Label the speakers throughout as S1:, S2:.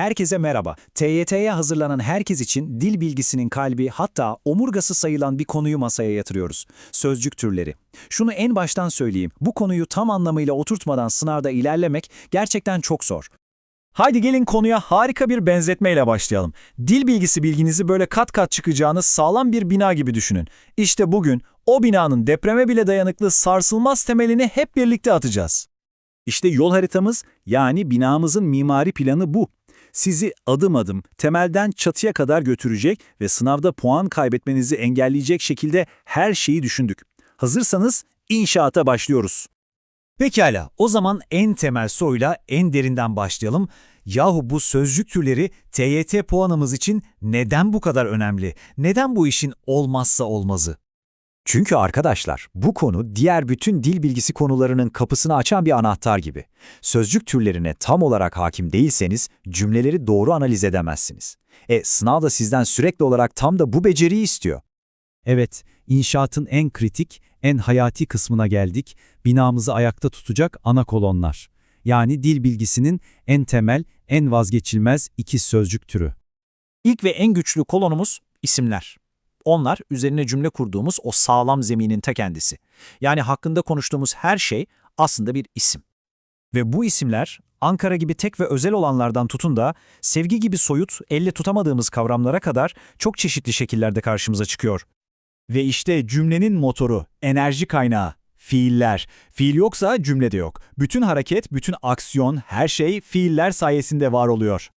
S1: Herkese merhaba. TYT'ye hazırlanan herkes için dil bilgisinin kalbi hatta omurgası sayılan bir konuyu masaya yatırıyoruz. Sözcük türleri. Şunu en baştan söyleyeyim. Bu konuyu tam anlamıyla oturtmadan sınavda ilerlemek gerçekten çok zor. Haydi gelin konuya harika bir benzetmeyle başlayalım. Dil bilgisi bilginizi böyle kat kat çıkacağınız sağlam bir bina gibi düşünün. İşte bugün o binanın depreme bile dayanıklı sarsılmaz temelini hep birlikte atacağız. İşte yol haritamız yani binamızın mimari planı bu. Sizi adım adım temelden çatıya kadar götürecek ve sınavda puan kaybetmenizi engelleyecek şekilde her şeyi düşündük. Hazırsanız inşaata başlıyoruz. Pekala, o zaman en temel soruyla en derinden başlayalım. Yahu bu sözcük türleri TYT puanımız için neden bu kadar önemli? Neden bu işin olmazsa olmazı? Çünkü arkadaşlar, bu konu diğer bütün dil bilgisi konularının kapısını açan bir anahtar gibi. Sözcük türlerine tam olarak hakim değilseniz cümleleri doğru analiz edemezsiniz. E sınav da sizden sürekli olarak tam da bu beceriyi istiyor. Evet, inşaatın en kritik, en hayati kısmına geldik. Binamızı ayakta tutacak ana kolonlar. Yani dil bilgisinin en temel, en vazgeçilmez iki sözcük türü. İlk ve en güçlü kolonumuz isimler. Onlar üzerine cümle kurduğumuz o sağlam zeminin ta kendisi. Yani hakkında konuştuğumuz her şey aslında bir isim. Ve bu isimler Ankara gibi tek ve özel olanlardan tutun da sevgi gibi soyut, elle tutamadığımız kavramlara kadar çok çeşitli şekillerde karşımıza çıkıyor. Ve işte cümlenin motoru, enerji kaynağı, fiiller. Fiil yoksa cümle de yok. Bütün hareket, bütün aksiyon, her şey fiiller sayesinde var oluyor.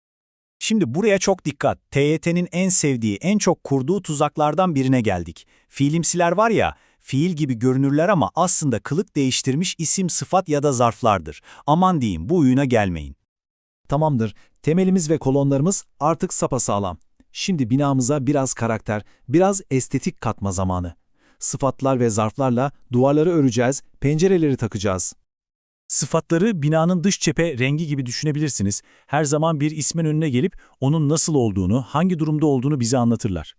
S1: Şimdi buraya çok dikkat. TYT'nin en sevdiği, en çok kurduğu tuzaklardan birine geldik. Fiilimsiler var ya, fiil gibi görünürler ama aslında kılık değiştirmiş isim, sıfat ya da zarflardır. Aman diyeyim bu oyuna gelmeyin. Tamamdır. Temelimiz ve kolonlarımız artık sapasağlam. Şimdi binamıza biraz karakter, biraz estetik katma zamanı. Sıfatlar ve zarflarla duvarları öreceğiz, pencereleri takacağız. Sıfatları binanın dış cephe rengi gibi düşünebilirsiniz. Her zaman bir ismin önüne gelip onun nasıl olduğunu, hangi durumda olduğunu bize anlatırlar.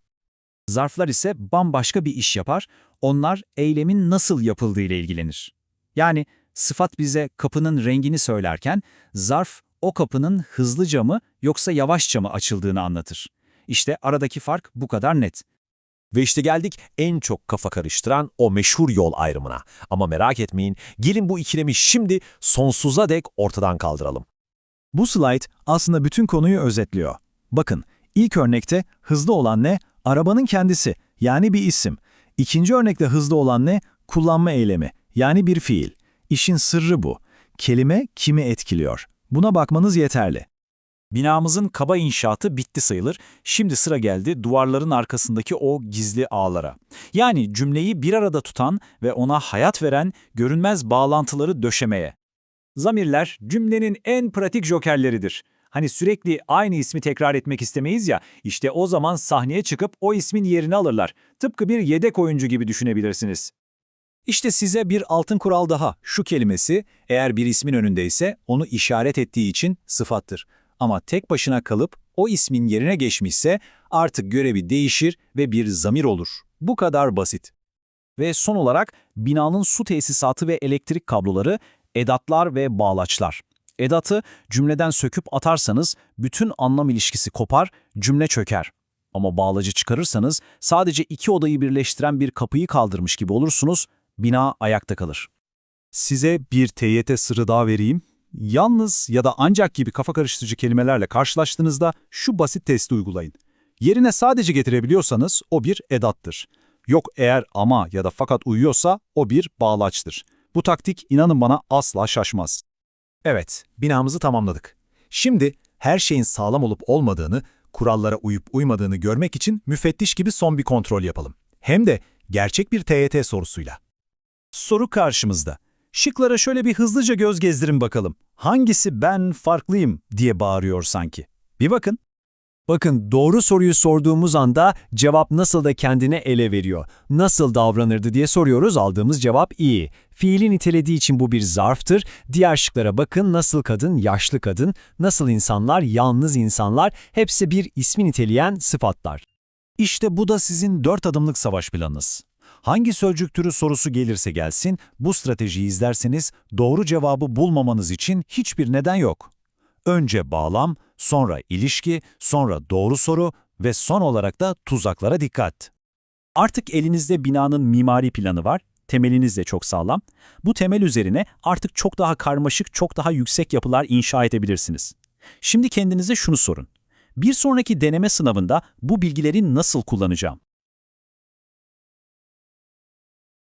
S1: Zarflar ise bambaşka bir iş yapar. Onlar eylemin nasıl yapıldığı ile ilgilenir. Yani sıfat bize kapının rengini söylerken zarf o kapının hızlıca mı yoksa yavaşça mı açıldığını anlatır. İşte aradaki fark bu kadar net.
S2: Ve işte geldik en çok kafa karıştıran o meşhur yol ayrımına. Ama merak etmeyin, gelin bu ikilemi şimdi sonsuza dek ortadan kaldıralım.
S1: Bu slide aslında bütün konuyu özetliyor. Bakın, ilk örnekte hızlı olan ne? Arabanın kendisi, yani bir isim. İkinci örnekte hızlı olan ne? Kullanma eylemi, yani bir fiil. İşin sırrı bu. Kelime kimi etkiliyor? Buna bakmanız yeterli. Binamızın kaba inşaatı bitti sayılır. Şimdi sıra geldi duvarların arkasındaki o gizli ağlara. Yani cümleyi bir arada tutan ve ona hayat veren görünmez bağlantıları döşemeye. Zamirler cümlenin en pratik jokerleridir. Hani sürekli aynı ismi tekrar etmek istemeyiz ya, işte o zaman sahneye çıkıp o ismin yerini alırlar. Tıpkı bir yedek oyuncu gibi düşünebilirsiniz. İşte size bir altın kural daha. Şu kelimesi eğer bir ismin önündeyse onu işaret ettiği için sıfattır. Ama tek başına kalıp o ismin yerine geçmişse artık görevi değişir ve bir zamir olur. Bu kadar basit. Ve son olarak binanın su tesisatı ve elektrik kabloları, edatlar ve bağlaçlar. Edatı cümleden söküp atarsanız bütün anlam ilişkisi kopar, cümle çöker. Ama bağlacı çıkarırsanız sadece iki odayı birleştiren bir kapıyı kaldırmış gibi olursunuz, bina ayakta kalır. Size bir TYT sırrı daha vereyim. Yalnız ya da ancak gibi kafa karıştırıcı kelimelerle karşılaştığınızda şu basit testi uygulayın. Yerine sadece getirebiliyorsanız o bir edattır. Yok eğer ama ya da fakat uyuyorsa o bir bağlaçtır. Bu taktik inanın bana asla şaşmaz. Evet, binamızı tamamladık. Şimdi her şeyin sağlam olup olmadığını, kurallara uyup uymadığını görmek için müfettiş gibi son bir kontrol yapalım. Hem de gerçek bir TYT sorusuyla. Soru karşımızda. Şıklara şöyle bir hızlıca göz gezdirin bakalım. Hangisi ben farklıyım diye bağırıyor sanki. Bir bakın. Bakın doğru soruyu sorduğumuz anda cevap nasıl da kendine ele veriyor. Nasıl davranırdı diye soruyoruz aldığımız cevap iyi. Fiili nitelediği için bu bir zarftır. Diğer şıklara bakın nasıl kadın, yaşlı kadın, nasıl insanlar, yalnız insanlar hepsi bir ismi niteleyen sıfatlar. İşte bu da sizin dört adımlık savaş planınız. Hangi sözcük türü sorusu gelirse gelsin, bu stratejiyi izlerseniz doğru cevabı bulmamanız için hiçbir neden yok.
S2: Önce bağlam, sonra ilişki, sonra doğru soru ve son olarak da tuzaklara dikkat.
S1: Artık elinizde binanın mimari planı var, temeliniz de çok sağlam. Bu temel üzerine artık çok daha karmaşık, çok daha yüksek yapılar inşa edebilirsiniz. Şimdi kendinize şunu sorun. Bir sonraki deneme sınavında bu bilgileri nasıl kullanacağım?